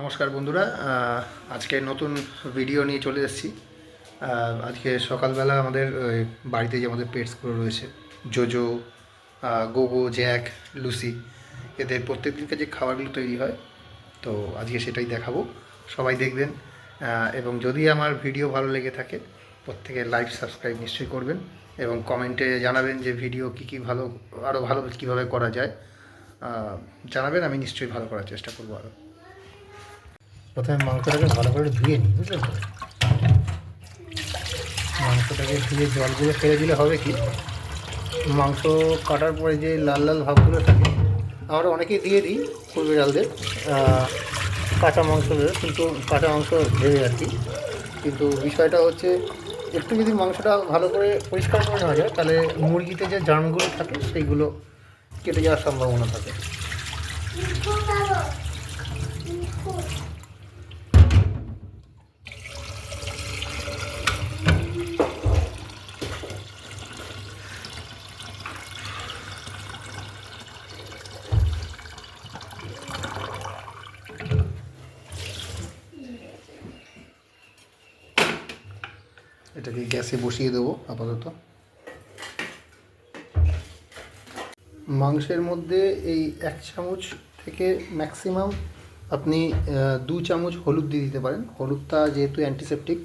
নমস্কার বন্ধুরা আজকে নতুন ভিডিও নিয়ে চলে এসেছি। আজকে সকালবেলা আমাদের বাড়িতে যে আমাদের পেটসগুলো রয়েছে জোজো গোগো জ্যাক লুসি এদের প্রত্যেক দিনকে যে খাবারগুলো তৈরি হয়, তো আজকে সেটাই দেখাবো। সবাই দেখবেন এবং যদি আমার ভিডিও ভালো লেগে থাকে, প্রত্যেকে লাইক সাবস্ক্রাইব নিশ্চয়ই করবেন, এবং কমেন্টে জানাবেন যে ভিডিও কী কী ভালো আরও ভালো কীভাবে করা যায়। জানাবেন, আমি নিশ্চয়ই ভালো করার চেষ্টা করব আরও প্রথমে মাংসটাকে ভালো করে ধুয়ে নিই বুঝলেন তো? মাংসটাকে ধুয়ে জলগুলো ফেলে দিলে হবে কি? মাংস কাটার পরে যে লাল লাল ভাবগুলো থাকে আমরা অনেকেই দিয়ে দিই পূর্বে ডালদের আহ, কাঁচা মাংস কিন্তু কাঁচা মাংস ভেবে আর কি। কিন্তু বিষয়টা হচ্ছে একটু যদি মাংসটা ভালো করে পরিষ্কার করে নেওয়া যায় তাহলে মুরগিতে যে জার্মগুলো থাকে সেইগুলো কেটে যাওয়ার সম্ভাবনা থাকে। এটাকে গ্যাসে বসিয়ে দেবো আপাতত। মাংসের মধ্যে এই এক চামচ থেকে ম্যাক্সিমাম আপনি দু চামচ হলুদ দিয়ে দিতে পারেন। হলুদটা যেহেতু অ্যান্টিসেপটিক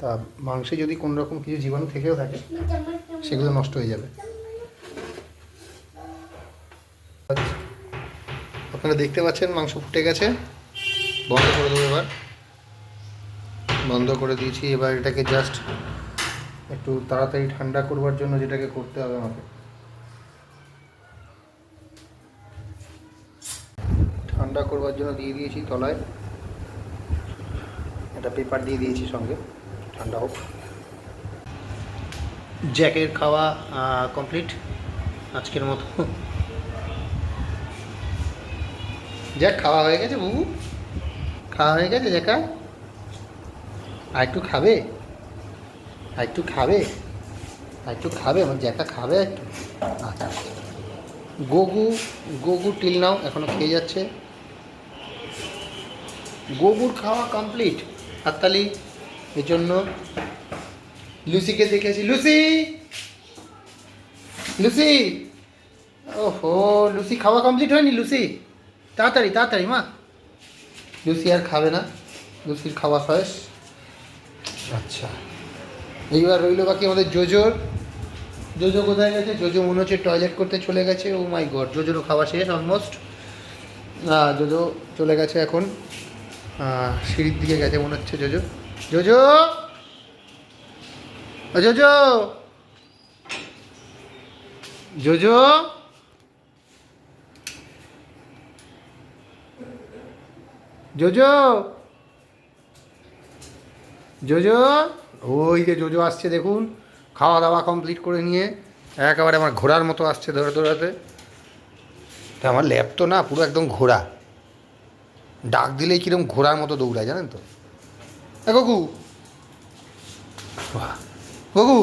তা মাংসে যদি কোনো রকম কিছু জীবাণু থেকেও থাকে, সেগুলো নষ্ট হয়ে যাবে। আপনারা দেখতে পাচ্ছেন মাংস ফুটে গেছে। বন্ধ করে দেবো এবার। বন্ধ করে দিয়েছি, এবার এটাকে জাস্ট একটু তাড়াতাড়ি ঠান্ডা করবার জন্য যেটাকে করতে হবে আমাকে। ঠান্ডা করবার জন্য দিয়ে দিয়েছি তলায়। একটা পেপার দিয়ে দিয়েছি সঙ্গে, ঠান্ডা হোক। জ্যাকের খাওয়া কমপ্লিট আজকের মতো। জ্যাক, খাওয়া হয়ে গেছে বাবু? খাওয়া হয়ে গেছে জ্যাকা? আর একটু খাবে? আর একটু খাবে? আর একটু খাবে? আমার জ্যাকা খাবে একটু? আচ্ছা গগু গগু টিল নাও এখনও খেয়ে যাচ্ছে। গগুর খাওয়া কমপ্লিট হাততালি এর জন্য লুসিকে দেখেছি। লুসি! লুসি! ওহো, লুসি খাওয়া কমপ্লিট হয়নি, লুসি? তাড়াতাড়ি তাড়াতাড়ি, মা। লুসি আর খাবে না। লুসির খাওয়া শেষ। আচ্ছা। এইবার রইল বাকি আমাদের জোজোর জোজো কোথায় গেছে? জোজো মনে হচ্ছে টয়লেট করতে চলে গেছে। ও মাই গড জোজোরও খাওয়া শেষ অলমোস্ট জোজো চলে গেছে এখন। সিঁড়ির দিকে গেছে মনে হচ্ছে জোজো। জোজো! জোজো! জোজো! জোজো! জোজো? ওই যে জোজো আসছে দেখুন। খাওয়া দাওয়া কমপ্লিট করে নিয়ে একেবারে আমার ঘোড়ার মতো আসছে ধরে ধরাতে। তা আমার ল্যাব তো না পুরো একদম ঘোড়া। ডাক দিলেই কিরম ঘোড়ার মতো দৌড়ায় জানেন তো? গগু! গগু!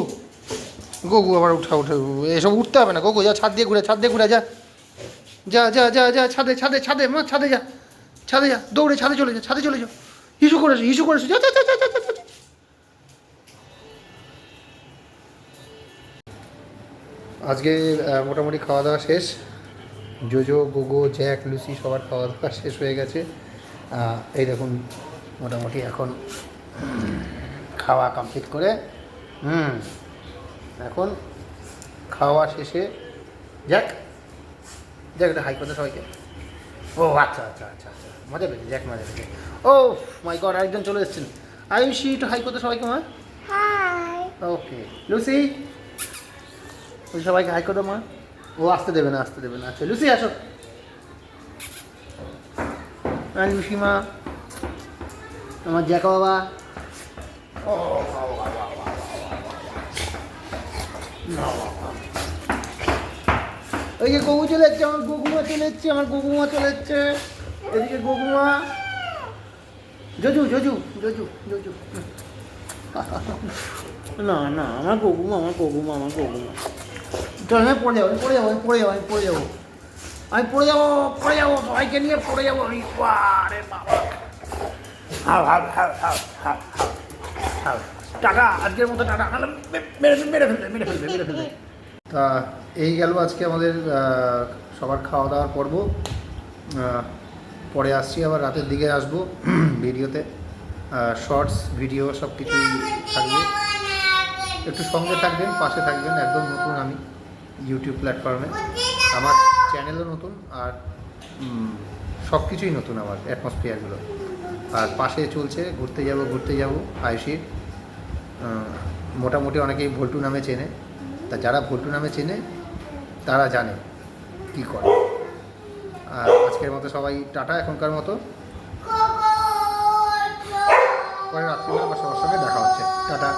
গগু আবার উঠা উঠে এসব উঠতে হবে না গগু যা ছাদ দিয়ে ঘুরে ছাদ দিয়ে ঘুরে যা। যা যা যা যা ছাদে ছাদে ছাদে মা ছাদে যা। ছাদে যা দৌড়ে ছাদে চলে যা ছাদে চলে যা। হিসু করেছ হিসু করেছ যা যা যা যা যা, আজকে মোটামুটি খাওয়া দাওয়া শেষ। জোজো গোগো জ্যাক লুসি সবার খাওয়া দাওয়া শেষ হয়ে গেছে। এই দেখুন মোটামুটি এখন খাওয়া কমপ্লিট করে হুম এখন খাওয়া শেষে জ্যাক জ্যাক একটা হাই কথা সবাইকে। ও আচ্ছা আচ্ছা আচ্ছা আচ্ছা মজা পেয়েছে জ্যাক মজা পেয়েছে। ও মাই গড আরেকজন চলে এসেছেন। আয়ুষি একটু হাই কথা সবাইকে মা। Okay Lucy. ওই সবাইকে হাই করো মা। ও আসতে দেবে না আসতে দেবে না। আচ্ছা লুসি আসো। আর লুসি মা। আমার জ্যাকা বাবা। ও। ওই যে গগু চলে যাচ্ছে আমার গগুমা চলে যাচ্ছে আমার গগুমা চলে যাচ্ছে এদিকে গগুমা। জজু জজু জজু জজু। না না আমার গগুমা আমার গগুমা আমার গগুমা। চল আমি পড়ে যাব আমি পড়ে যাব আমি পড়ে যাব আমি পড়ে যাব আমি পড়ে যাব পড়ে যাব সবাইকে নিয়ে পড়ে যাব আরে বাবা হাও হাও হাও হাও আজকের মতো নাহলে মেরে মেরে ফেলবে মেরে ফেলবে মেরে ফেলবে তা, এই গেল আজকে আমাদের সবার খাওয়া দাওয়ার পর্ব পরে আসছি, আবার রাতের দিকে আসব ভিডিওতে। শর্টস ভিডিও সব কিছুই থাকবে। একটু সঙ্গে থাকবেন, পাশে থাকবেন, একদম নতুন আমি। ইউটিউব প্ল্যাটফর্মে আমার চ্যানেলও নতুন আর সব কিছুই নতুন আমার অ্যাটমসফিয়ারগুলো আর পাশে চলছে ঘুরতে যাব ঘুরতে যাব আয়ুষির মোটামুটি অনেকেই ভল্টু নামে চেনে। তা যারা ভল্টু নামে চেনে তারা জানে কি করে। আর আজকের মতো সবাই টাটা এখনকার মতো। পরে রাত্রিবেলা সবার সঙ্গে দেখা হচ্ছে। টাটা।